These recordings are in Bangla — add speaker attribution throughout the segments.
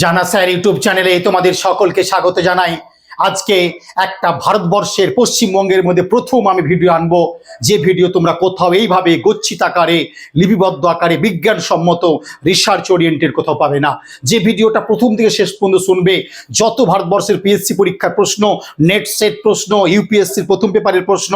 Speaker 1: জানা স্যার ইউটিউব চ্যানেলে তোমাদের সকলকে স্বাগত জানাই। আজকে একটা ভারতবর্ষের পশ্চিমবঙ্গের মধ্যে প্রথম আমি ভিডিও আনব। যে ভিডিও তোমরা কোথাও এইভাবে গচ্ছিত আকারে, লিপিবদ্ধ আকারে, বিজ্ঞানসম্মত রিসার্চ ওরিয়েন্টেড কোথাও পাবে না। যে ভিডিওটা প্রথম থেকে শেষ পর্যন্ত শুনবে, যত ভারতবর্ষের পিএসসি পরীক্ষার প্রশ্ন নেট সেট প্রশ্ন ইউপিএসসির প্রথম পেপারের প্রশ্ন,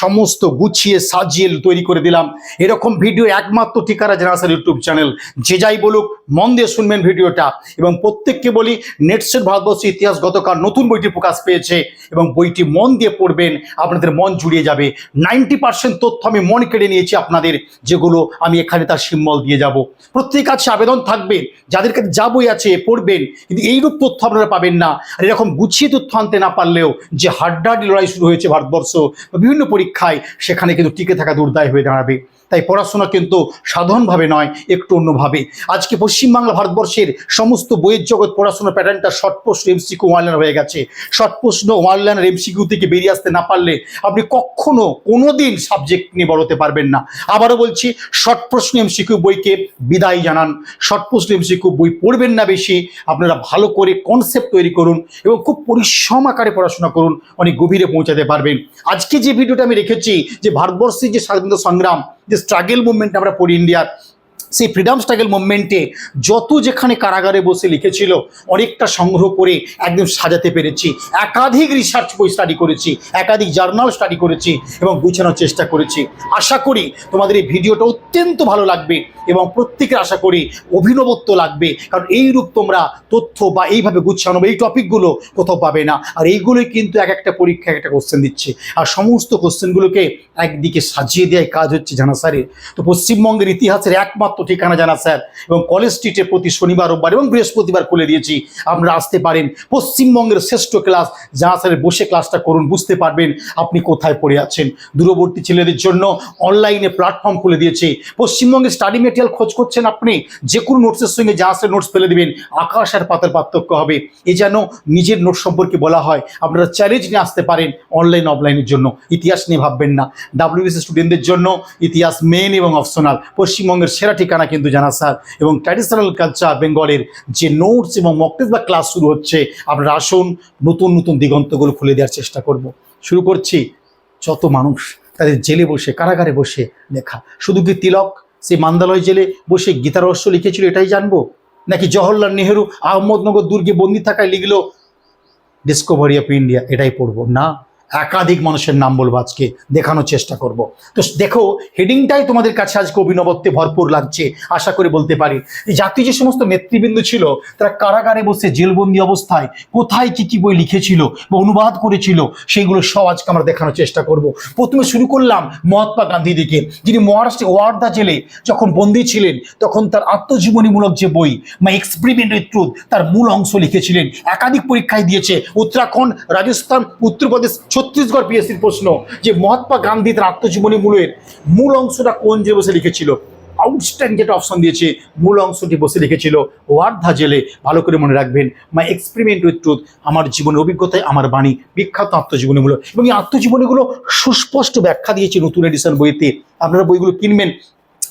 Speaker 1: সমস্ত গুছিয়ে সাজিয়ে তৈরি করে দিলাম। এরকম ভিডিও একমাত্র ঠিকানা জানাসার ইউটিউব চ্যানেল যে যাই বলুক, মন দিয়ে শুনবেন ভিডিওটা এবং প্রত্যেককে বলি নেটসেট ভারতবর্ষের ইতিহাস গতকাল নতুন বইটি প্রকাশ পেয়েছে এবং বইটি মন দিয়ে পড়বেন, আপনাদের মন জুড়িয়ে যাবে। নাইনটি পার্সেন্ট তথ্য আমি মন কেড়ে নিয়েছি আপনাদের, যেগুলো আমি এখানে তার সিম্বল দিয়ে যাব। প্রত্যেক কাছে আবেদন থাকবে, যাদের কাছে যা বই আছে পড়বেন, কিন্তু এইরূপ তথ্য আপনারা পাবেন না। আর এরকম গুছিয়ে তথ্য আনতে না পারলেও যে হাড্ডাহাড্ডি লড়াই শুরু হয়েছে ভারতবর্ষ বিভিন্ন পরীক্ষায়, সেখানে কিন্তু টিকে থাকা দুর্দায় হয়ে দাঁড়াবে। তাই পড়াশোনা কিন্তু সাধারণভাবে নয়, একটু অন্যভাবে। আজকে পশ্চিমবাংলা ভারতবর্ষের সমস্ত বইয়ের জগৎ পড়াশোনার প্যাটার্নটা শর্ট প্রশ্ন এমসিকিউ ওয়ানলাইন হয়ে গেছে। শর্ট প্রশ্ন ওয়ানলাইন আর এমসিকিউ থেকে বেরিয়ে আসতে না পারলে আপনি কখনো কোনো দিন সাবজেক্ট নিয়ে বড়তে পারবেন না। আবারও বলছি শর্ট প্রশ্ন এমসিকিউ বইকে বিদায় জানান। শর্ট প্রশ্ন এমসিকিউ বই পড়বেন না বেশি, আপনারা ভালো করে কনসেপ্ট তৈরি করুন এবং খুব পরিশ্রম আকারে পড়াশোনা করুন, অনেক গভীরে পৌঁছাতে পারবেন। আজকে যে ভিডিওটা আমি রেখেছি, যে ভারতবর্ষের যে স্বাধীনতা সংগ্রাম যে স্ট্রাগল মুভমেন্ট আমরা পড়ি ইন্ডিয়ার সেই ফ্রিডম স্ট্রাগল মুভমেন্টে যত যেখানে কারাগারে বসে লিখেছিল, অনেকটা সংগ্রহ করে একদম সাজাতে পেরেছি। একাধিক রিসার্চ বই স্টাডি করেছি, একাধিক জার্নাল স্টাডি করেছি এবং গুছানোর চেষ্টা করেছি। আশা করি তোমাদের এই ভিডিওটা অত্যন্ত ভালো লাগবে এবং প্রত্যেকের আশা করি অভিনবত্ব লাগবে। কারণ এইরূপ তোমরা তথ্য বা এইভাবে গুছানো এই টপিকগুলো কোথাও পাবে না। আর এইগুলোই কিন্তু এক একটা পরীক্ষা একটা কোশ্চেন দিচ্ছে। আর সমস্ত কোশ্চেনগুলোকে একদিকে সাজিয়ে দেওয়ার কাজ হচ্ছে জানা স্যারের তো পশ্চিমবঙ্গের ইতিহাসের একমাত্র ঠিকানা জানা, স্যার। এবং কলেজ স্ট্রিটে প্রতি শনিবার, রোববার এবং বৃহস্পতিবার খুলে দিয়েছি। আপনারা আসতে পারেন। পশ্চিমবঙ্গের শ্রেষ্ঠ ক্লাস জানা স্যারের বসে ক্লাসটা করুন, বুঝতে পারবেন আপনি কোথায় পড়ে আছেন। দূরবর্তী ছেলেদের জন্য অনলাইনে প্ল্যাটফর্ম খুলে দিয়েছে। পশ্চিমবঙ্গের স্টাডি মেটেরিয়াল খোঁজ করছেন আপনি? যে কোনো নোটসের সঙ্গে জানা স্যারের নোটস ফেলে দেবেন। আকাশ আর পাতার পার্থক্য হবে। এ যেন নিজের নোট সম্পর্কে বলা হয়। আপনারা চ্যালেঞ্জ নিয়ে আসতে পারেন অনলাইন, অফলাইনের জন্য। ইতিহাস নিয়ে ভাববেন না। ডাব্লিউবিসি স্টুডেন্টদের জন্য ইতিহাস মেন এবং অপশনাল পশ্চিমবঙ্গের সেরা ঠিকানা কিন্তু জানা, স্যার। এবং ট্র্যাডিশনাল কালচার বেঙ্গলের যে নোটস এবং মকটেস বা ক্লাস শুরু হচ্ছে, আপনারা আসুন, নতুন নতুন দিগন্তগুলো খুলে দেওয়ার চেষ্টা করব। শুরু করছি। যত মানুষ তাদের জেলে বসে, কারাগারে বসে লেখা। শুধু কি তিলক? সেই মান্দালয় জেলে বসে গীতা রহস্য লিখেছিল, এটাই জানব? নাকি জওহরলাল নেহেরু, আহমদনগর দুর্গে বন্দি থাকায় লিখলো ডিসকভারি অফ ইন্ডিয়া এটাই পড়ব? না। একাধিক মানুষের নাম বলব আজকে, দেখানোর চেষ্টা করব। তো দেখো, হেডিংটাই তোমাদের কাছে আজকে অভিনবত্বে ভরপুর লাগছে, আশা করে বলতে পারি। জাতীয় যে সমস্ত নেতৃবৃন্দ ছিল, তারা কারাগারে বসে জেলবন্দি অবস্থায় কোথায় কি কি বই লিখেছিল বা অনুবাদ করেছিল, সেইগুলো সব আজকে আমরা দেখানোর চেষ্টা করব। প্রথমে শুরু করলাম মহাত্মা গান্ধী দিকে যিনি মহারাষ্ট্রে ওয়ার্দা জেলে যখন বন্দী ছিলেন, তখন তার আত্মজীবনীমূলক যে বই মাই এক্সপেরিমেন্ট উইথ ট্রুথ, তার মূল অংশ লিখেছিলেন। একাধিক পরীক্ষায় দিয়েছে, উত্তরাখণ্ড, রাজস্থান, উত্তরপ্রদেশ ছত্তিশগড় পিএসসির প্রশ্ন যে মহাত্মা গান্ধী তার আত্মজীবনী মূলের মূল অংশটা কোন যে বসে লিখেছিল? আউটস্ট্যান্ড যেটা অপশন দিয়েছে, মূল অংশটি বসে লিখেছিল ওয়ার্ধা জেলে। ভালো করে মনে রাখবেন মাই এক্সপেরিমেন্ট উইথ ট্রুথ আমার জীবনের অভিজ্ঞতায় আমার বাণী, বিখ্যাত আত্মজীবনীগুলো এবং এই আত্মজীবনীগুলো সুস্পষ্ট ব্যাখ্যা দিয়েছে নতুন এডিশন বইতে। আপনারা বইগুলো কিনবেন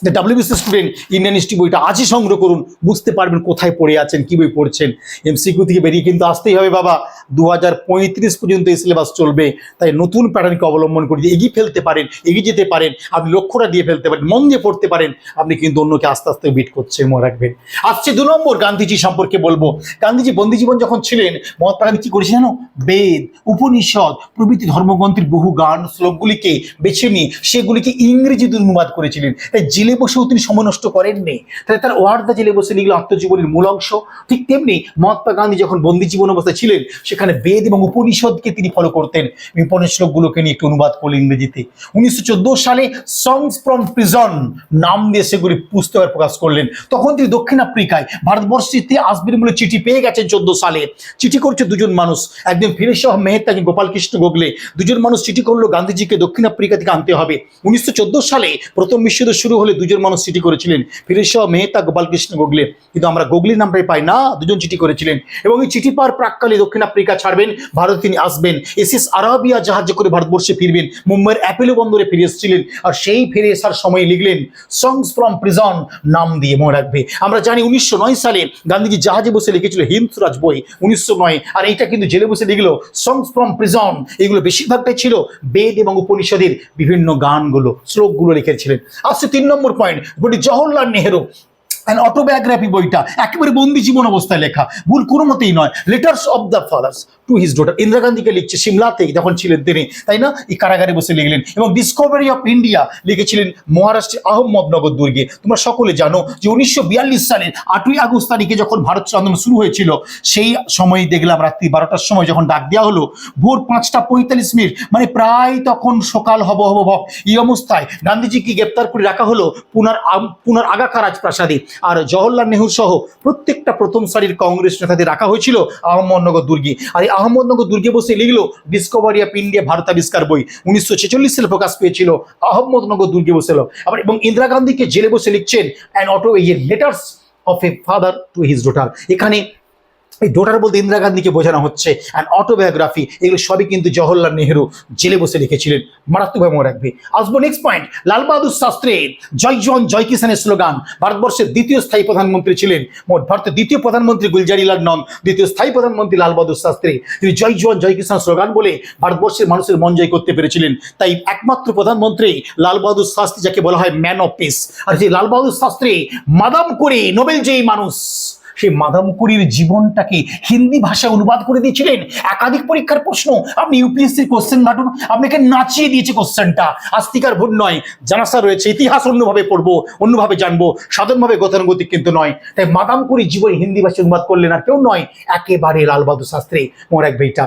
Speaker 1: the W B C student Indian history বইটা আজই সংগ্রহ করুন, বুঝতে পারবেন কোথায় পড়ে আছেন, কী বই পড়ছেন। এমসিকিউ থেকে বেরিয়ে কিন্তু আসতেই হবে বাবা। দু হাজার পঁয়ত্রিশ পর্যন্ত এই সিলেবাস চলবে, তাই নতুন প্যাটার্নকে অবলম্বন করে এগিয়ে ফেলতে পারেন, এগিয়ে যেতে পারেন, আপনি লক্ষ্যটা দিয়ে ফেলতে পারেন, মন দিয়ে পড়তে পারেন, আপনি কিন্তু অন্যকে আস্তে আস্তে বিট করছে, মনে রাখবেন। আসছে দু নম্বর গান্ধীজি সম্পর্কে বলব। গান্ধীজি বন্দী জীবন যখন ছিলেন, মহাত্মা গান্ধী কী করেছে জানো? বেদ, উপনিষদ, প্রভৃতি ধর্মগ্রন্থের বহু গান, শ্লোকগুলিকে বেছে নিয়ে, সেগুলিকে ইংরেজিতে অনুবাদ করেছিলেন। তাই জেলে বসেও তিনি সময় নষ্ট করেননি। তাই তার ওয়ার্দা জেলে বসে লিখলো আত্মজীবনের মূল অংশ। ঠিক তেমনি মহাত্মা গান্ধী যখন বন্দী জীবন অবস্থায় ছিলেন, সেখানে বেদ এবং উপনিষদকে তিনি ফলো করতেন। উপনিষদ শ্লোকগুলোকে নিয়ে একটু অনুবাদ করলেন ইংরেজিতে। উনিশশো চোদ্দ সালে সংস ফ্রম প্রিজন নাম দিয়ে সেগুলি পুস্তকের প্রকাশ করলেন। তখন তিনি দক্ষিণ আফ্রিকায়, ভারতবর্ষেতে আসবেন বলে চিঠি পেয়ে গেছেন চোদ্দ সালে। চিঠি করছে দুজন মানুষ। একজন ফিরে শাহ মেহতা গোপাল কৃষ্ণ গোগলে দুজন মানুষ চিঠি করল, গান্ধীজিকে দক্ষিণ আফ্রিকা থেকে আনতে হবে। উনিশশো চোদ্দ সালে প্রথম বিশ্বযুদ্ধ শুরু হলে দুজন মানুষ চিঠি করেছিলেন। ফিরোজ শাহ মেহতা গোপালকৃষ্ণ গোগলে কিন্তু আমরা গোগলির নামটাই পাই না, দুজন চিঠি করেছিলেন। এবং এই চিঠি পাওয়ার প্রাককালে দক্ষিণ আফ্রিকা ছাড়বেন, ভারত তিনি আসবেন, এসএস আরাবিয়া জাহাজে করে ভারতবর্ষে ফিরবেন, মুম্বাইয়ের অ্যাপেলো বন্দরে ফিরে এসেছিলেন আর সেই ফিরে আসার সময় লিখলেন সংস ফ্রম প্রিজন নাম দিয়ে মনে রাখবে। আমরা জানি উনিশশো নয় সালে গান্ধীজি জাহাজে বসে লিখেছিল হিমসরাজ বই, উনিশশো নয়। আর এইটা কিন্তু জেলে বসে লিখলো সংস ফ্রম প্রিজন এগুলো বেশিরভাগটাই ছিল বেদ এবং উপনিষদের বিভিন্ন গানগুলো, শ্লোকগুলো লিখেছিলেন। আসছে তিন নম্বর পয়েন্ট বলি জওহরলাল নেহেরু অ্যান্ড অটোবায়োগ্রাফি বইটা একেবারে বন্দি জীবন অবস্থায় লেখা। ভুল কোনো মতেই নয়। Letters of the fathers to his daughter Indira গান্ধীকে লিখছে সিমলাতে, যখন ছিলেন তিনি, তাই না? এই কারাগারে বসে লিখলেন। এবং ডিসকভারি অফ ইন্ডিয়া লিখেছিলেন মহারাষ্ট্রের আহমদনগর দুর্গে। তোমরা সকলে জানো যে উনিশশো বিয়াল্লিশ সালের আটই আগস্ট তারিখে যখন ভারত আন্দোলন শুরু হয়েছিল, সেই সময় দেখলাম রাত্রি বারোটার সময় যখন ডাক দেওয়া হলো, ভোর পাঁচটা পঁয়তাল্লিশ মিনিট মানে প্রায় তখন সকাল হব হব ভব এই অবস্থায় গান্ধীজিকে গ্রেপ্তার করে রাখা হলো পুনার পুনার আগাখা রাজপ্রাসাদে আর জওহরলাল নেহরু সহ প্রত্যেকটা প্রথম সারির কংগ্রেস নেতাদের রাখা হয়েছিল আহমদনগর দুর্গে। আর এই আহমদনগর দুর্গে বসে লিখলো ডিসকভারি অফ ইন্ডিয়া ভারত আবিষ্কার বই উনিশশো ছেচল্লিশ সালে প্রকাশ পেয়েছিল আহমদনগর দুর্গে বসে। আবার এবং ইন্দিরা গান্ধীকে জেলে বসে লিখছেন অ্যান্ড অটো এই letters of a father to his daughter এখানে এই ডোটার বলতে ইন্দিরা গান্ধীকে বোঝানো হচ্ছে অ্যান্ড অটোবায়োগ্রাফি এগুলো সবই কিন্তু জওহরলাল নেহরু জেলে বসে লিখেছিলেন মারাত্মকভাবে মনে রাখবে। আসব নেক্সট পয়েন্ট লাল বাহাদুর শাস্ত্রীর জয় জওয়ান, জয় কিষানের স্লোগান, ভারতবর্ষের দ্বিতীয় স্থায়ী প্রধানমন্ত্রী ছিলেন, মোট ভারতের দ্বিতীয় প্রধানমন্ত্রী গুলজারিলাল নন, দ্বিতীয় স্থায়ী প্রধানমন্ত্রী লাল বাহাদুর শাস্ত্রী। তিনি জয় জওয়ান, জয় কিষান স্লোগান বলে ভারতবর্ষের মানুষের মন জয় করতে পেরেছিলেন। তাই একমাত্র প্রধানমন্ত্রী লাল বাহাদুর শাস্ত্রী, যাকে বলা হয় ম্যান অফ পিস আর যে লাল বাহাদুর শাস্ত্রী, মাদাম করে নোবেল জয়ী মানুষ। সেই মাদামকুড়ির জীবনটাকে হিন্দি ভাষায় অনুবাদ করে দিয়েছিলেন। একাধিক পরীক্ষার প্রশ্ন। আপনি ইউপিএসসির কোশ্চেন ঘাটুন আপনাকে নাচিয়ে দিয়েছে কোশ্চেনটা আস্তিকার ভুল নয়। জানাসা রয়েছে। ইতিহাস অন্যভাবে পড়ব, অন্যভাবে জানব। সাধারণভাবে গতানুগতিক কিন্তু নয়। তাই মাদামকুরি জীবন হিন্দি ভাষায় অনুবাদ করলেন আর কেউ নয়। একেবারে লাল বাহাদুর শাস্ত্রী। মোর এক বইটা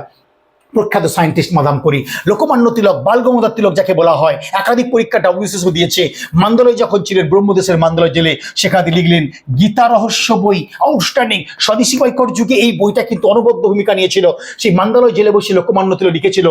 Speaker 1: প্রখ্যাত সায়েন্টিস্ট মাদাম করি। লোকমান্য তিলক, বালগঙ্গাধর তিলক যাকে বলা হয়, একাধিক পরীক্ষা ডাব্লিউসিসও দিয়েছে। মান্দালয় যখন ছিলেন, ব্রহ্মদেশের মান্দালয় জেলে, সেখানে লিখলেন, গীতা রহস্য বই আউটস্ট্যান্ডিং স্বদেশী বৈকট যুগে এই বইটা কিন্তু অনবদ্য ভূমিকা নিয়েছিল। সেই মান্দালয় জেলে বসে লোকমান্য তিলক লিখেছিল,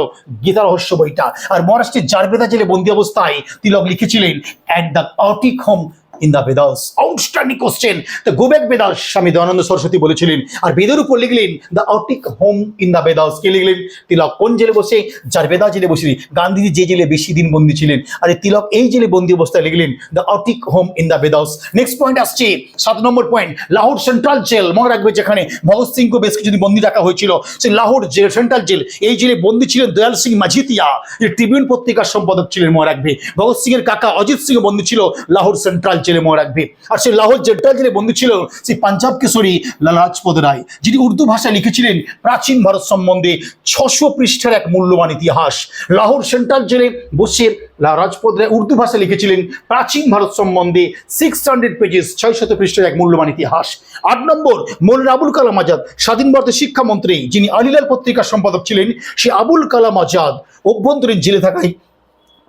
Speaker 1: গীতা রহস্য বইটা। আর মহারাষ্ট্রের জারবেদা জেলে বন্দি অবস্থায় তিলক লিখেছিলেন at the Arctic home in the Vedas outstanding question the go back Vedas Swami Dayanand Saraswati বলেছিলেন, আর বেদের উপর লিখলেন the Arctic home in the Vedas কে লিখলেন? তিলক কোন জেলে বসে? যার বেদা জেলে বসে। গান্ধীজি যে জেলে বেশি দিন বন্দী ছিলেন, আর এই তিলক এই জেলে বন্দী অবস্থায় লিখলেন the Arctic home in the Vedas next point আসছে, সাত নম্বর পয়েন্ট লাহোর সেন্ট্রাল জেল মনে রাখবে যেখানে ভগৎ সিংকে বেশ কিছুদিন বন্দি রাখা হয়েছিল। সেই লাহোর জেল সেন্ট্রাল জেল এই জেলে বন্দী ছিলেন দয়াল সিং মাঝিতিয়া। যে ট্রিবিউন পত্রিকার সম্পাদক ছিলেন, মনে রাখবে। ভগৎ সিং এর কাকা অজিত সিং বন্দী ছিল লাহোর সেন্ট্রাল জেলে মনে রাখবে। আর সেই লাহোর সেন্ট্রাল জেলে বন্দী ছিল সেই পাঞ্জাব কিশোরী লালা লাজপত রায়, যিনি উর্দু ভাষায় লিখেছিলেন, প্রাচীন ভারত সম্বন্ধে ছশো পৃষ্ঠার এক মূল্যবান ইতিহাস। লাহোর সেন্ট্রাল জেলে বসে লালা রাজপত রায় উর্দু ভাষায় লিখেছিলেন, প্রাচীন ভারত সম্বন্ধে সিক্স হান্ড্রেড পেজেস ছয় শত পৃষ্ঠার এক মূল্যবান ইতিহাস। আট নম্বর, মৌলানা আবুল কালাম আজাদ, স্বাধীন ভারতের শিক্ষামন্ত্রী, যিনি আলিলাল পত্রিকার সম্পাদক ছিলেন, সে আবুল কালাম আজাদ অভ্যন্তরীণ জেলে থাকায়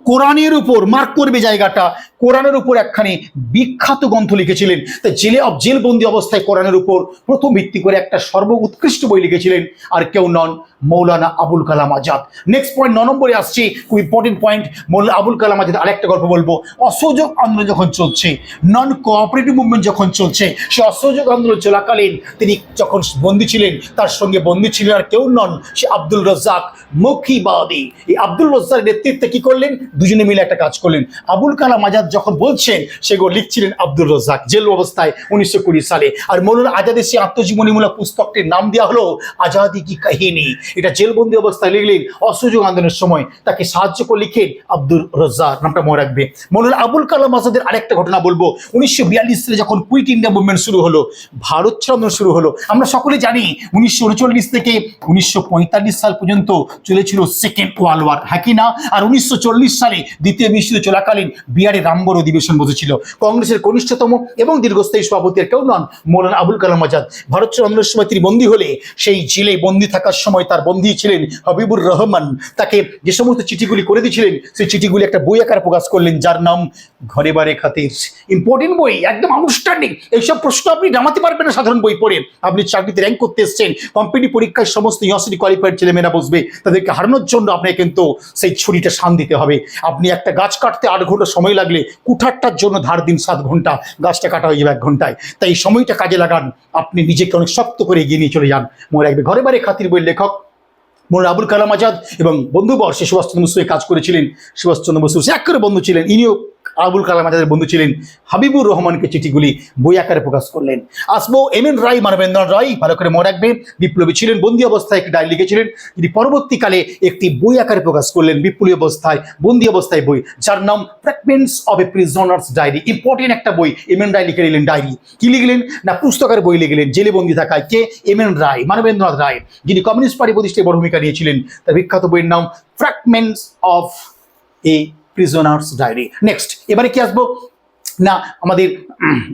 Speaker 1: কোরআনের উপর, মার্ক করবে জায়গাটা। কোরআনের উপর একখানি বিখ্যাত গ্রন্থ লিখেছিলেন। তা জেলে অব জেলবন্দি অবস্থায় কোরআনের উপর প্রথম ভিত্তি করে একটা সর্ব উৎকৃষ্ট বই লিখেছিলেন, আর কেউ নন। মৌলানা আবুল কালাম আজাদ। নেক্সট পয়েন্ট ন নম্বরে আসছি। খুব ইম্পর্টেন্ট পয়েন্ট মৌলানা আবুল কালাম আজাদ আরেকটা গল্প বলব। অসহযোগ আন্দোলন যখন চলছে নন কোঅপারেটিভ মুভমেন্ট যখন চলছে, সে অসহযোগ আন্দোলন চলাকালীন তিনি যখন বন্দী ছিলেন, তার সঙ্গে বন্দী ছিলেন আর কেউ নন, সে আব্দুল রাজ্জাক মৌখিবাদী। এই আব্দুল রাজ্জাকের নেতৃত্বে কি করলেন? দুজনে মিলে একটা কাজ করলেন। আবুল কালাম আজাদ যখন বলছেন, সেগুলো লিখছিলেন আব্দুল রাজ্জাক, জেল অবস্থায় উনিশশো কুড়ি সালে। আর মৌলানা আজাদের সেই আত্মজীবনীমূলক পুস্তকটির নাম দেওয়া হলো, আজাদি কি কাহিনী? এটা জেলবন্দি অবস্থায় লিখলেন অসহযোগ আন্দোলনের সময়। তাকে সাহায্য করে লিখেন আব্দুল রাজ্জাক, নামটা মনে রাখবে। মৌলানা আবুল কালাম আজাদের আরেকটা ঘটনা বলব। উনিশশো বিয়াল্লিশ সালে যখন কুইট ইন্ডিয়া মুভমেন্ট শুরু হলো, ভারত ছাড়ো শুরু হলো। আমরা সকলে জানি উনিশশো উনচল্লিশ থেকে উনিশশো পঁয়তাল্লিশ সাল পর্যন্ত চলেছিল সেকেন্ড ওয়ার্ল্ড ওয়ার হ্যাঁ কি না? আর উনিশশো চল্লিশ সালে দ্বিতীয় বিশ্বযুদ্ধ চলাকালীন বিহারে রামবর অধিবেশন বসেছিল। কংগ্রেসের কনিষ্ঠতম এবং দীর্ঘস্থায়ী সভাপতি আর কেউ নন মৌলানা আবুল কালাম আজাদ। ভারত ছাড়ো সময় তিনি বন্দী হলে সেই জেলে বন্দী থাকার সময় বন্দী ছিলেন হাবিবুর রহমান। তাকে যে সমস্ত চিঠিগুলি করে দিয়েছিলেন, সেই চিঠিগুলি একটা বই আকারে প্রকাশ করলেন, যার নাম ঘরে বারে খাতির। ইম্পর্টেন্ট বই, একদম আনুষ্ঠানিক এইসব প্রশ্ন আপনি নামাতে পারবেন না সাধারণ বই পড়ে। আপনি চাকরিতে র্যাঙ্ক করতে এসছেন কম্পিটিভ পরীক্ষায় সমস্ত ইউনিভার্সিটি কোয়ালিফাইড ছেলেমেয়েরা বসবে, তাদেরকে হারানোর জন্য আপনাকে কিন্তু সেই ছুরিটা শান দিতে হবে। আপনি একটা গাছ কাটতে আট ঘণ্টা সময় লাগলে কুঠারটার জন্য ধার দিন সাত ঘণ্টা, গাছটা কাটা হয়ে যাবে এক ঘন্টায়। তাই এই সময়টা কাজে লাগান, আপনি নিজেকে অনেক শক্ত করে এগিয়ে নিয়ে চলে যান। মনে রাখবে, ঘরে বারে খাতির বই লেখক মোর আবুল কালাম আজাদ এবং বন্ধুবর্ষে সুভাষচন্দ্র বসু কাজ করেছিলেন। সুভাষচন্দ্র বসু এক করে বন্ধু ছিলেন, ইনিও আবুল কালাম আজাদের বন্ধু ছিলেন হাবিবুর রহমানকে চিঠিগুলি বই আকারে প্রকাশ করলেন। আসব এম এন রায়, মানবেন্দ্রনাথ রায়, ভালো করে মনে রাখবেন, বিপ্লবী ছিলেন, বন্দি অবস্থায় একটি ডায়েরি লিখেছিলেন, তিনি পরবর্তীকালে একটি বই আকারে প্রকাশ করলেন, বিপ্লবী অবস্থায়, বন্দি অবস্থায় বই, যার নাম fragments of a prisoner's diary important একটা বই, এম এন রায় লিখে নিলেন ডায়েরি। কি লিখলেন? না, পুস্তকের বই লিখলেন, জেলে বন্দি থাকায় কে? এম এন রায়, মানবেন্দ্রনাথ রায়, যিনি কমিউনিস্ট পার্টি প্রতিষ্ঠায় বড় ভূমিকা নিয়েছিলেন, তার বিখ্যাত বইয়ের নাম fragments of a prisoner's diary next এবারে কি আসব? না, আমাদের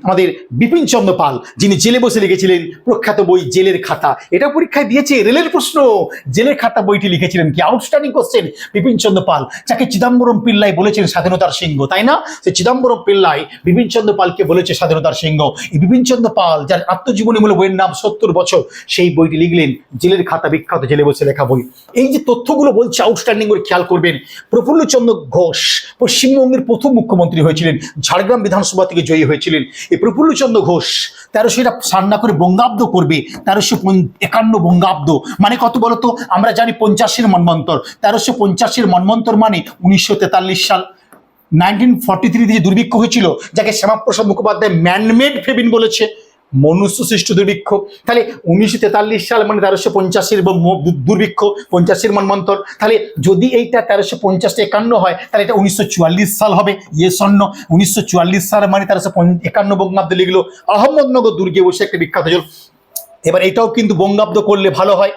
Speaker 1: আমাদের বিপিন চন্দ্র পাল, যিনি জেলে বসে লিখেছিলেন প্রখ্যাত বই জেলের খাতা, এটা পরীক্ষায় দিয়েছে রেলের প্রশ্ন। জেলের খাতা বইটি লিখেছিলেন কি? Outstanding question Bipin Chandra Pal. যাকে চিদম্বরম পিল্লাই বলেছেন স্বাধীনতার সিংহ, তাই না? সে চিদম্বরম পিল্লাই বিপিন চন্দ্র পালকে বলেছে স্বাধীনতার সিংহ। এই বিপিন চন্দ্র পাল, যার আত্মজীবনীমূলক বইয়ের নাম সত্তর বছর, সেই বইটি লিখলেন জেলের খাতা বিখ্যাত জেলে বসে লেখা বই। এই যে তথ্যগুলো বলছে আউটস্ট্যান্ডিং করে খেয়াল করবেন। প্রফুল্লচন্দ্র ঘোষ পশ্চিমবঙ্গের প্রথম মুখ্যমন্ত্রী হয়েছিলেন, ঝাড়গ্রাম বিধানসভা থেকে জয়ী হয়েছিলেন। এই প্রফুল্লচন্দ্র ঘোষ তেরোশো এটা সান্না করে বঙ্গাব্দ করবে তেরোশো একান্ন বঙ্গাব্দ। মানে কত বলতো? আমরা জানি পঞ্চাশের মন্বন্তর তেরোশো পঞ্চাশের মন্বন্তর মানে উনিশশো তেতাল্লিশ সাল নাইনটিন ফর্টি থ্রিতে যে দুর্ভিক্ষ হয়েছিল, যাকে শ্যামাপ্রসাদ মুখোপাধ্যায় ম্যানমেড ফেবিন বলেছে মনুষ্য সৃষ্ট দুর্ভিক্ষ। তাহলে উনিশশো তেতাল্লিশ সাল মানে তেরোশো পঞ্চাশের দুর্ভিক্ষ, পঞ্চাশের মন্বন্তর তাহলে যদি এইটা তেরোশো পঞ্চাশ একান্ন হয়, তাহলে এটা উনিশশো চুয়াল্লিশ সাল হবে ইয়ে স্বর্ণ। উনিশশো চুয়াল্লিশ সাল মানে তেরোশো একান্ন বঙ্গাব্দে লিখলো আহমদনগর দুর্গে বসে একটা বিখ্যাত জল। এবার এটাও কিন্তু বঙ্গাব্দ করলে ভালো হয়।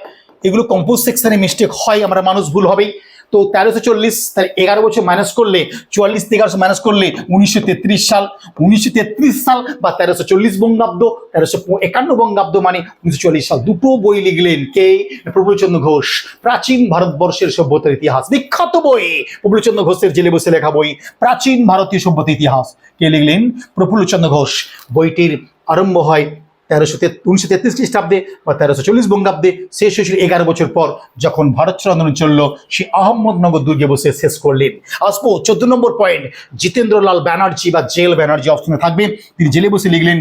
Speaker 1: এগুলো কম্পোজ সেকশনে মিস্টেক হয়, আমরা মানুষ ভুল হবেই। তো তেরোশো চল্লিশ এগারো বছর মাইনাস করলে, চুয়াল্লিশ থেকে এগারোশো মাইনাস করলে উনিশশো তেত্রিশ সাল। উনিশশো তেত্রিশ সাল বা তেরোশো চল্লিশ বঙ্গাব্দ, তেরোশো একান্ন বঙ্গাব্দ মানে উনিশশো চল্লিশ সাল। দুটো বই লিখলেন কে? প্রফুল্লচন্দ্র ঘোষ। প্রাচীন ভারতবর্ষের সভ্যতার ইতিহাস। বিখ্যাত বই! প্রফুল্লচন্দ্র ঘোষের জেলে বসে লেখা বই। প্রাচীন ভারতীয় সভ্যতার ইতিহাস। কে লিখলেন? প্রফুল্লচন্দ্র ঘোষ। বইটির আরম্ভ হয় তেরোশো উনিশশো তেত্রিশ খ্রিস্টাব্দে বা তেরোশো চল্লিশ বঙ্গাব্দে শেষ হয়েছিল এগারো বছর পর যখন ভারত চন্দন চলল, সে আহমদনগর দুর্গে বসে শেষ করলেন। আসব চোদ্দ নম্বর পয়েন্ট জিতেন্দ্রলাল ব্যানার্জি বা জেল ব্যানার্জি অপশনে থাকবেন। তিনি জেলে বসে লিখলেন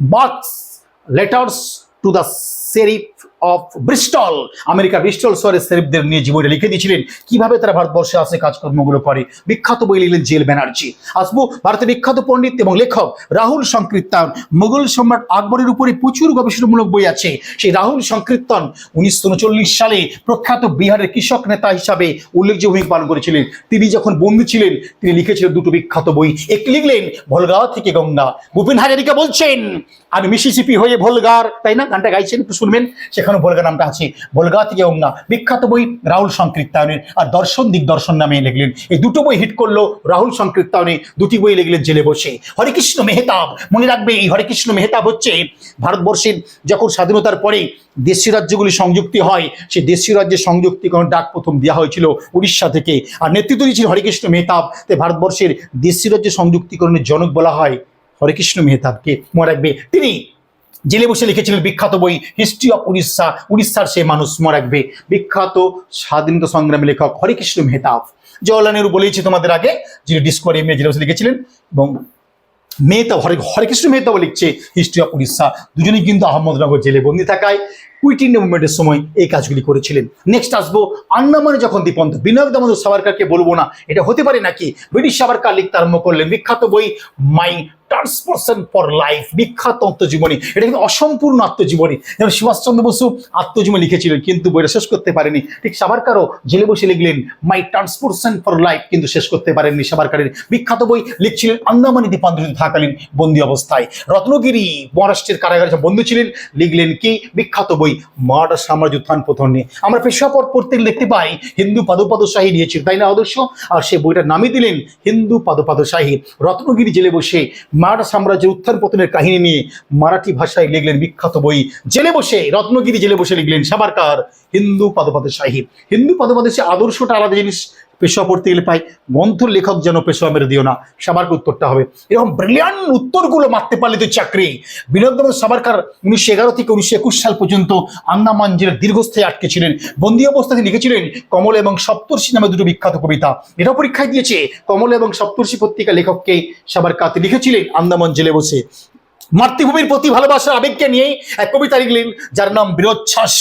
Speaker 1: বাক্স letters to the sheriff of Bristol America Bristol শহরের সেরিফদের নিয়ে জীবনে লিখে দিয়েছিলেন। কীভাবে তারা ভারতবর্ষে আসে, কাজকর্মগুলো করে? বিখ্যাত বই লিখলেন জেল ব্যানার্জি। আসব ভারতের বিখ্যাত পণ্ডিত এবং লেখক রাহুল সংকীর্তন। মুঘল সম্রাট আকবরের উপরে প্রচুর গবেষণামূলক বই আছে। সেই রাহুল সংকীর্তন উনিশশো উনচল্লিশ সালে প্রখ্যাত বিহারের কৃষক নেতা হিসাবে উল্লেখযোগ্য ভূমিকা পালন করেছিলেন। তিনি যখন বন্দী ছিলেন, তিনি লিখেছিলেন দুটো বিখ্যাত বই। একটি লিখলেন ভোলগা থেকে গঙ্গা। ভূপেন হাজারিকা বলছেন আমি মিসিসিপি হয়ে ভোলগার তাই না? গানটা গাইছেন, একটু শুনবেন। সেখানে ভোলগা নামটা আছে। ভোলগা থেকে গঙ্গা বিখ্যাত বই রাহুল সংকীর্তনের আর দর্শন দিগদর্শন নামে লিখলেন। এই দুটো বই হিট করল রাহুল সংকীর্তনে দুটি বই লিখলেন জেলে বসে। হরেকৃষ্ণ মেহতাব। মনে রাখবে, এই হরেকৃষ্ণ মেহতাব হচ্ছে ভারতবর্ষের যখন স্বাধীনতার পরে দেশীয় রাজ্যগুলি সংযুক্তি হয়, সেই দেশীয় রাজ্যের সংযুক্তিকরণ ডাক প্রথম দেওয়া হয়েছিল উড়িষ্যা থেকে। আর নেতৃত্ব দিয়েছিল হরেকৃষ্ণ মেহতাব। তাই ভারতবর্ষের দেশীয় রাজ্য সংযুক্তিকরণের জনক বলা হয় হরেকৃষ্ণ মেহতাবকে মনে রাখবে। তিনি জেলে বসে লিখেছিলেন বিখ্যাত বই হিস্ট্রি অফ উড়িষ্যা উড়িষ্যার সে মানুষ মনে রাখবে। বিখ্যাত স্বাধীনতা সংগ্রামী লেখক হরেকৃষ্ণ মেহতাব। জওয়াহরলাল নেহরু বলেছি তোমাদের আগে, যিনি ডিসকভারি এমনি জেলে বসে লিখেছিলেন, এবং মেহতাব, হরে হরেকৃষ্ণ মেহতাবও লিখছে হিস্ট্রি অফ উড়িষ্যা দুজনেই কিন্তু আহমদনগর জেলে বন্দি থাকায়। কুইট ইন্ডিয়া মুভমেন্টের সময় এই কাজগুলি করেছিলেন। নেক্সট আসব আন্দামানে যখন দ্বীপন্ত বিনায়ক দামোদর সাভারকারকে বলব না, এটা হতে পারে নাকি? ব্রিটিশ সাভারকার লিখতে আরম্ভ করলেন বিখ্যাত বই মাই ট্রান্সপার্সন ফর লাইফ বিখ্যাত আত্মজীবনী। এটা কিন্তু অসম্পূর্ণ আত্মজীবনী। যেমন সুভাষচন্দ্র বসু আত্মজীবনী লিখেছিলেন, কিন্তু বইটা শেষ করতে পারেনি। ঠিক সাভারকারও জেলে বসে লিখলেন মাই ট্রান্সপোর্টেশন ফর লাইফ কিন্তু শেষ করতে পারেননি সাবারকারের বিখ্যাত বই লিখছিলেন আন্দামানি দ্বীপান্তরিত থাকালীন বন্দী অবস্থায়। রত্নগিরি মহারাষ্ট্রের কারাগারে বন্দী ছিলেন, লিখলেন কি? বিখ্যাত বই মারাঠা সাম্রাজ্য উত্থান পতন নিয়ে আমরা পেশাপর পড়তে দেখতে পাই, হিন্দু পাদপাদশাহী নিয়েছিল, তাই না আদর্শ? আর সে বইটার নামই দিলেন হিন্দু পাদপাদশাহী রত্নগিরি জেলে বসে মারাঠা সাম্রাজ্যের উত্থান পতনের কাহিনী নিয়ে মারাঠি ভাষায় লিখলেন বিখ্যাত বই। জেলে বসে, রত্নগিরি জেলে বসে লিখলেন সাবারকার হিন্দু পদপদশাহী হিন্দু পদপদশাহী আদর্শটা আলাদা জিনিস পেশোয়া পড়তে গেলে পাই। গ্রন্থ লেখক যেন পেশোয়া মেরে দিও না। সাবারকে উত্তরটা হবে। এরকম ব্রিলিয়ান্ট উত্তরগুলো মারতে পারলে তো চাকরি। বিনোদ সাবারকার উনিশশো এগারো থেকে উনিশশো একুশ সাল পর্যন্ত আন্দামান জেলার দীর্ঘস্থায়ী আটকে ছিলেন। বন্দি অবস্থাতে লিখেছিলেন, কমল এবং সপ্তর্ষি নামে দুটো বিখ্যাত কবিতা। এটাও পরীক্ষায় দিয়েছে। কমল এবং সপ্তর্ষি পত্রিকা লেখককে সাবারকাত লিখেছিলেন আন্দামান জেলে বসে। মাতৃভূমির প্রতি ভালোবাসার আবেগকে নিয়েই এক কবিতা লিখলেন, যার নাম বিরোচ্ছ্বাস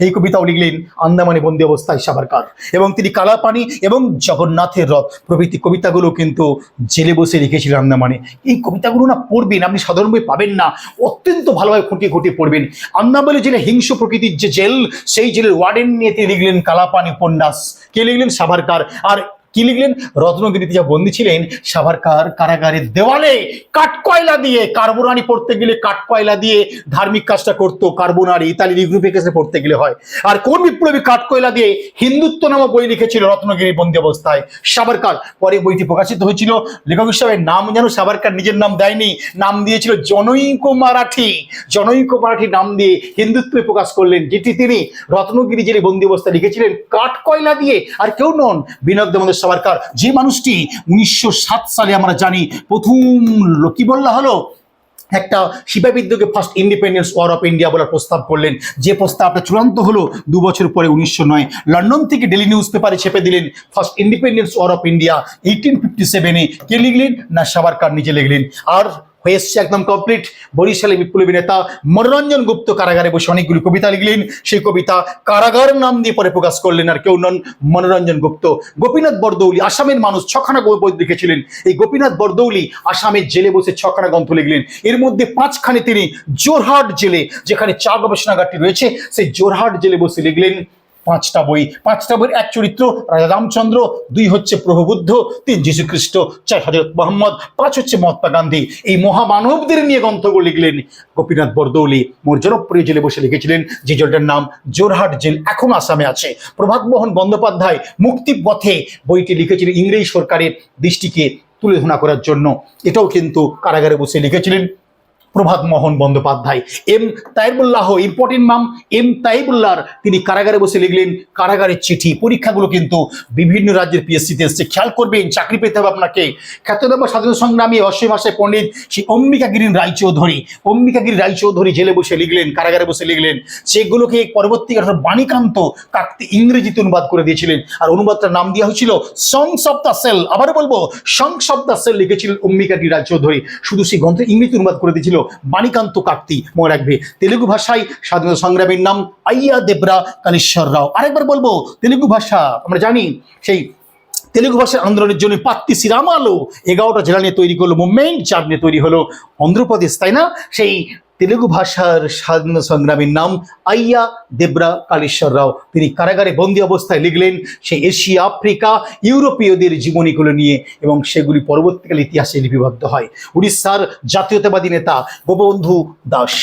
Speaker 1: এই কবিতাও লিখলেন আন্দামানে বন্দি অবস্থায় সাবারকার এবং তিনি কালাপানি এবং জগন্নাথের রথ প্রভৃতি কবিতাগুলো কিন্তু জেলে বসে লিখেছিলেন আন্দামানে। এই কবিতাগুলো না পড়বেন, আপনি সাধারণভাবে পাবেন না, অত্যন্ত ভালোভাবে খুঁটিয়ে খুঁটিয়ে পড়বেন। আন্দামানে জেলে হিংস্র প্রকৃতির যে জেল, সেই জেলের ওয়ার্ডেন নিয়ে তিনি লিখলেন কালাপানি উপন্যাস। কে লিখলেন? সাভারকার। আর কি লিখলেন? রত্নগিরিতে যা বন্দী ছিলেন সাভারকার কারাগারের দেওয়ালে কাঠকয়লা দিয়ে কার্বোনারি পড়তে গেলে কাঠকয়লা দিয়ে ধার্মিক কাজটা করতো কার্বোনারি ইতালির ইউরোপে কেসে পড়তে গেলে হয়। আর কোন বিপ্লবী কাঠকয়লা দিয়ে হিন্দুত্ব নামক বই লিখেছিল রত্নগিরি বন্দী অবস্থায়? সাভারকার পরে বইটি প্রকাশিত হয়েছিল। লেখক হিসাবে নাম যেন সাভারকার নিজের নাম দেয়নি, নাম দিয়েছিল জনৈক মারাঠি। জনৈক মারাঠি নাম দিয়ে হিন্দুত্বে প্রকাশ করলেন, যেটি তিনি রত্নগিরি জেলে বন্দী অবস্থায় লিখেছিলেন, কাঠকয়লা দিয়ে। আর কেউ নন, বিনোদ দামোদর সাভারকার যে মানুষটি উনিশশো সাত সালে আমরা জানি, প্রথম কি বললা হলো? একটা শিবা বিদ্যুকে first independence war of India বলার প্রস্তাব করলেন। যে প্রস্তাবটা চূড়ান্ত হলো দু বছর পরে উনিশশো নয়। লন্ডন থেকে ডেলি নিউজ পেপারে ছেপে দিলেন first independence war of India eighteen fifty সেভেনে কে লিখলেন? না সাবারকার নিজে লিখলেন। আর হয়ে এসছে একদম কমপ্লিট বরিশালে বিপ্লবী নেতা মনোরঞ্জন গুপ্ত কারাগারে বসে অনেকগুলি কবিতা লিখলেন। সেই কবিতা কারাগার নাম দিয়ে পরে প্রকাশ করলেন আর কেউ নন মনোরঞ্জন গুপ্ত। গোপীনাথ বরদৌলি, আসামের মানুষ ছখানা গো- বই লিখেছিলেন। এই গোপীনাথ বরদৌলি আসামের জেলে বসে ছখানা গ্রন্থ লিখলেন। এর মধ্যে পাঁচখানে তিনি জোরহাট জেলে, যেখানে চা গবেষণাগারটি রয়েছে, সেই জোরহাট জেলে বসে লিখলেন পাঁচটা বই। পাঁচটা বইয়ের এক চরিত্র রাজা রামচন্দ্র, দুই হচ্ছে প্রভু বুদ্ধ তিন যীশু খ্রিস্ট চার হজরত মোহাম্মদ, পাঁচ হচ্ছে মহাত্মা গান্ধী। এই মহামানবদের নিয়ে গ্রন্থগুলো লিখলেন গোপীনাথ বরদৌলি। মোর জনপ্রিয় জেলে বসে লিখেছিলেন যে জেলটার নাম জোরহাট জেল, এখন আসামে আছে। প্রভাত মোহন বন্দ্যোপাধ্যায় মুক্তি পথে বইটি লিখেছিলেন ইংরেজ সরকারের দৃষ্টিকে তুলে ধরা করার জন্য। এটাও কিন্তু কারাগারে বসে লিখেছিলেন। প্রভাত মোহন বন্দ্যোপাধ্যায়। এম তাইবুল্লাহ, ইম্পর্টেন্ট নাম এম তাইবুল্লাহর তিনি কারাগারে বসে লিখলেন কারাগারের চিঠি। পরীক্ষাগুলো কিন্তু বিভিন্ন রাজ্যের পিএসসিতে এসছে। খেয়াল করবেন, চাকরি পেতে হবে আপনাকে। খ্যাতনামা স্বাধীনতা সংগ্রামী অশ্বী ভাষায় পণ্ডিত সেই অম্বিকাগিরি রায়চৌধুরী। অম্বিকাগিরি রায়চৌধুরী জেলে বসে লিখলেন, কারাগারে বসে লিখলেন। সেগুলোকে পরবর্তীকালে বাণীকান্ত কাকতি ইংরেজিতে অনুবাদ করে দিয়েছিলেন। আর অনুবাদটার নাম দেওয়া হয়েছিল সংস অফ দ্য সেল। আবার বলব সংস অফ দ্য সেল লিখেছিলেন অম্বিকাগিরি রায়চৌধুরী। শুধু সেই গ্রন্থ ইংরেজিতে অনুবাদ করে দিয়েছিল বাণীকান্ত কাকতি মনে রাখবে। তেলেগু ভাষায় স্বাধীনতা সংগ্রামের নাম আইয়া দেবরা কালেশ্বর রাও। আরেকবার বলব, তেলেগু ভাষা, আমরা জানি সেই তেলেগু ভাষার আন্দোলনের জন্য পাত্তি শ্রীরামালো এগারোটা জেলা নিয়ে তৈরি করল মুভমেন্ট চার নিয়ে তৈরি হলো অন্ধ্রপ্রদেশ, তাই না? সেই তেলেগু ভাষার স্বাধীনতা সংগ্রামীর নাম আইয়া দেবরা কালেশ্বর রাও। তিনি কারাগারে বন্দী অবস্থায় লিখলেন সেই এশিয়া, আফ্রিকা, ইউরোপীয়দের জীবনীগুলো নিয়ে এবং সেগুলি পরবর্তীকালে ইতিহাসে লিপিবদ্ধ হয়। উড়িষ্যার জাতীয়তাবাদী নেতা গোপবন্ধু দাস।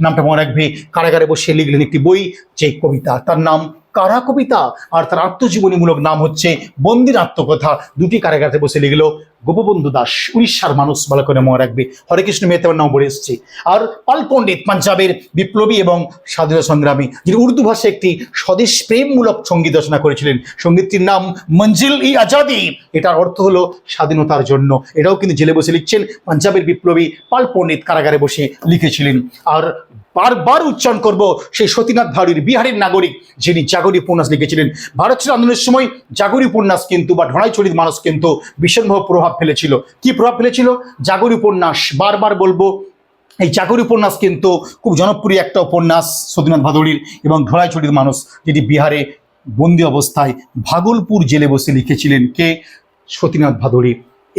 Speaker 1: নামটা মনে রাখবে, কারাগারে বসে লিখলেন একটি বই, যে কবিতা, তার নাম কারা কবিতা? আর তার আত্মজীবনীমূলক নাম হচ্ছে বন্দির আত্মকথা। দুটি কারাগারে বসে লিখল গোপবন্ধু দাস, উড়িষ্যার মানুষ ভালো করে মনে রাখবে। হরে কৃষ্ণ মেহতার নাম বলে এসছে। আর পাল পণ্ডিত পাঞ্জাবের বিপ্লবী এবং স্বাধীনতা সংগ্রামী যিনি উর্দু ভাষায় একটি স্বদেশ প্রেমমূলক সংগীত রচনা করেছিলেন, সঙ্গীতটির নাম মঞ্জিল ই আজাদি। এটার অর্থ হলো স্বাধীনতার জন্য। এটাও কিন্তু জেলে বসে লিখছেন পাঞ্জাবের বিপ্লবী পাল পণ্ডিত কারাগারে বসে লিখেছিলেন। আর বারবার উচ্চারণ করব সেই সতীনাথ ভারুর বিহারের নাগরিক, যিনি জাগরী উপন্যাস লিখেছিলেন। ভারত ছিল আন্দোলনের সময় জাগরী উপন্যাস কিন্তু বা ঢড়াইছড়ির মানুষ কিন্তু ভীষণভাবে প্রভাব ফেলেছিল। কি প্রভাব ফেলেছিল? জাগরী উপন্যাস, বারবার বলব, এই চাকরি উপন্যাস কিন্তু খুব জনপ্রিয় একটা উপন্যাস সতীনাথ ভাদুড়ির এবং ঢোড়াইছড়ির মানুষ যেটি বিহারে বন্দি অবস্থায় ভাগলপুর জেলে বসে লিখেছিলেন কে? সতীনাথ ভাদুড়ি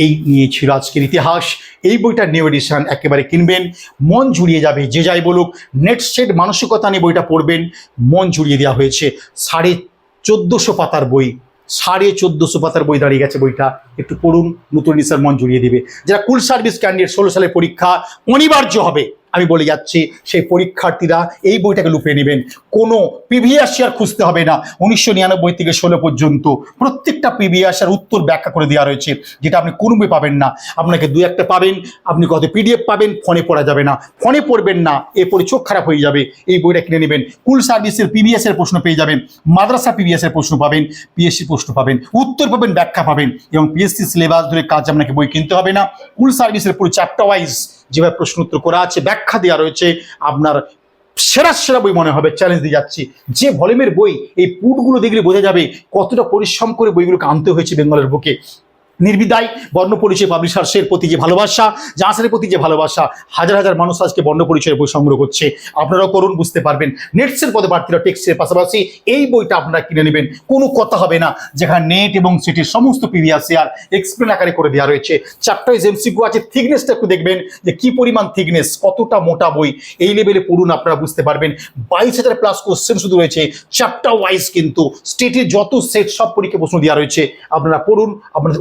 Speaker 1: এই নিয়ে ছিল আজকের ইতিহাস। এই বইটার নিউ এডিশন একেবারে কিনবেন। মন জুড়িয়ে যাবে, যে যাই বলুক নেট সেট মানসিকতা নিয়ে বইটা পড়বেন। মন জুড়িয়ে দেওয়া হয়েছে সাড়ে চোদ্দোশো পাতার বই। সাড়ে চোদ্দোশো পাতার বই দাঁড়িয়ে গেছে বইটা। একটু পড়ুন, নতুন নিসার মন জুড়িয়ে দিবে। যারা কুল সার্ভিস ক্যান্ডিডেট ষোলো সালের পরীক্ষা অনিবার্য হবে। আমি বলে যাচ্ছি, সেই পরীক্ষার্থীরা এই বইটাকে লুপিয়ে নেবেন। কোনো প্রিভিয়াস ইয়ার খুঁজতে হবে না। উনিশশো নিরানব্বই থেকে ষোলো পর্যন্ত প্রত্যেকটা প্রিভিয়াস ইয়ার উত্তর ব্যাখ্যা করে দেওয়া রয়েছে, যেটা আপনি কোনো বই পাবেন না। আপনাকে দু একটা পাবেন, আপনি কত পিডিএফ পাবেন, ফোনে পড়া যাবে না। ফোনে পড়বেন না, এরপরে চোখ খারাপ হয়ে যাবে। এই বইটা কিনে নেবেন। কুল সার্ভিসের পিবিএস এর প্রশ্ন পেয়ে যাবেন, মাদ্রাসা পিবিএস এর প্রশ্ন পাবেন পিএসসি প্রশ্ন পাবেন, উত্তর পাবেন, ব্যাখ্যা পাবেন। এবং পিএসসি সিলেবাস ধরে কাজ আপনাকে বই কিনতে হবে না। কুল সার্ভিসের পুরো চ্যাপ্টার ওয়াইজ যেভাবে প্রশ্ন উত্তর করা আছে, ব্যাখ্যা দেওয়া রয়েছে, আপনার সেরা সেরা বই মনে হবে চ্যালেঞ্জ দিয়ে যাচ্ছি। যে ভলিউমের বই, এই পুটগুলো দেখলে বোঝা যাবে কতটা পরিশ্রম করে বইগুলোকে আনতে হয়েছে বেঙ্গলের বুকে। নির্বিদায় বর্ণ পরিচয় পাবলিশার্সের প্রতি যে ভালোবাসা, জাহাজের প্রতি যে ভালোবাসা, হাজার হাজার মানুষ আজকে বর্ণ পরিচয়ের বই সংগ্রহ করছে। আপনারাও করুন, বুঝতে পারবেন। নেটসের পদে প্রার্থীরা টেক্সের পাশাপাশি এই বইটা আপনারা কিনে নেবেন। কোনো কথা হবে না, যেখানে নেট এবং সেটির সমস্ত প্রিভিয়াস ইয়ার এক্সপ্লেন আকারে করে দেওয়া রয়েছে। চ্যাপ্টার ওয়াইজ এমসিকিউ আছে থিকনেসটা একটু দেখবেন যে কি পরিমাণ থিকনেস কতটা মোটা বই, এই লেভেলে পড়ুন, আপনারা বুঝতে পারবেন। বাইশ হাজার প্লাস কোশ্চেন শুধু রয়েছে চ্যাপ্টার ওয়াইজ কিন্তু স্টেটের যত সেট সব পরীক্ষা প্রশ্ন দেওয়া রয়েছে, আপনারা পড়ুন। আপনাদের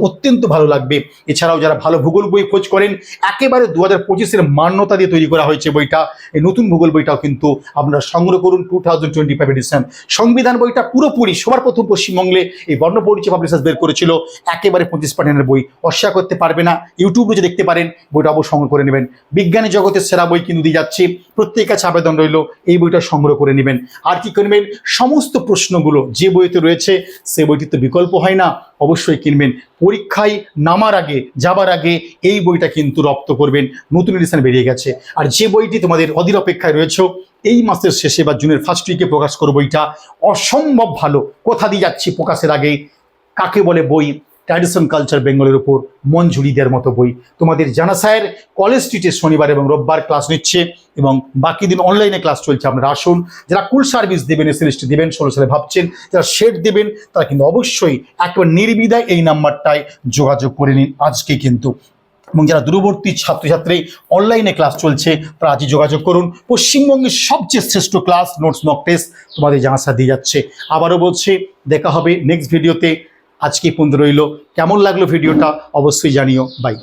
Speaker 1: ভালো লাগবে। এছাড়াও যারা ভালো ভূগোল বই খোঁজ করেন, একেবারে দু হাজার পঁচিশের মান্যতা দিয়ে তৈরি করা হয়েছে বইটা। এই নতুন ভূগোল বইটাও কিন্তু আপনারা সংগ্রহ করুন two thousand twenty five edition সংবিধান বইটা পুরোপুরি সবার প্রথম পশ্চিমবঙ্গে এই বর্ণ পরিচয় পাবলিশার্স বের করেছিল। একেবারে পঁচিশ পার্টেনের বই। অস্বীকার করতে পারবে না। ইউটিউবে যে দেখতে পারেন, বইটা অবশ্যই সংগ্রহ করে নেবেন। বিজ্ঞানী জগতের সেরা বই কিন্তু দিয়ে যাচ্ছি। প্রত্যেকের কাছে আবেদন রইল, এই বইটা সংগ্রহ করে নেবেন। আর কি করবেন? সমস্ত প্রশ্নগুলো যে বইতে রয়েছে, সে বইটির তো বিকল্প হয় না। অবশ্যই কিনবেন। পরীক্ষায় নামার আগে, যাবার আগে এই বইটা কিন্তু রপ্ত করবেন। নতুন এডিশন বেরিয়ে গেছে। আর যে বইটি তোমাদের অধীর অপেক্ষায় রয়েছে, এই মাসের শেষে বা জুনের ফার্স্ট উইকে প্রকাশ করব বইটা, অসম্ভব ভালো। কোথা দিয়ে যাচ্ছি প্রকাশের আগে? কাকে বলে বই? ট্র্যাডিশন কালচার বেঙ্গলের উপর মন ঝুড়ি দেওয়ার মতো বই। তোমাদের জানা স্যার কলেজ স্ট্রিটে শনিবার এবং রোববার ক্লাস নিচ্ছে এবং বাকি দিন অনলাইনে ক্লাস চলছে, আপনারা আসুন। যারা কুল সার্ভিস দেবেন এস দেবেন, ষোলো সালে ভাবছেন, যারা শেড দেবেন, তারা কিন্তু অবশ্যই একবার নির্বিধায় এই নাম্বারটায় যোগাযোগ করে নিন আজকে কিন্তু। এবং যারা দূরবর্তী ছাত্রছাত্রী অনলাইনে ক্লাস চলছে, তারা আজই যোগাযোগ করুন। পশ্চিমবঙ্গের সবচেয়ে শ্রেষ্ঠ ক্লাস নোটস নক টেস্ট তোমাদের জানাসা দিয়ে যাচ্ছে। আবারও বলছি, দেখা হবে নেক্সট ভিডিওতে আজকে পর্যন্ত রইল। কেমন লাগল ভিডিওটা অবশ্যই জানিও। বাই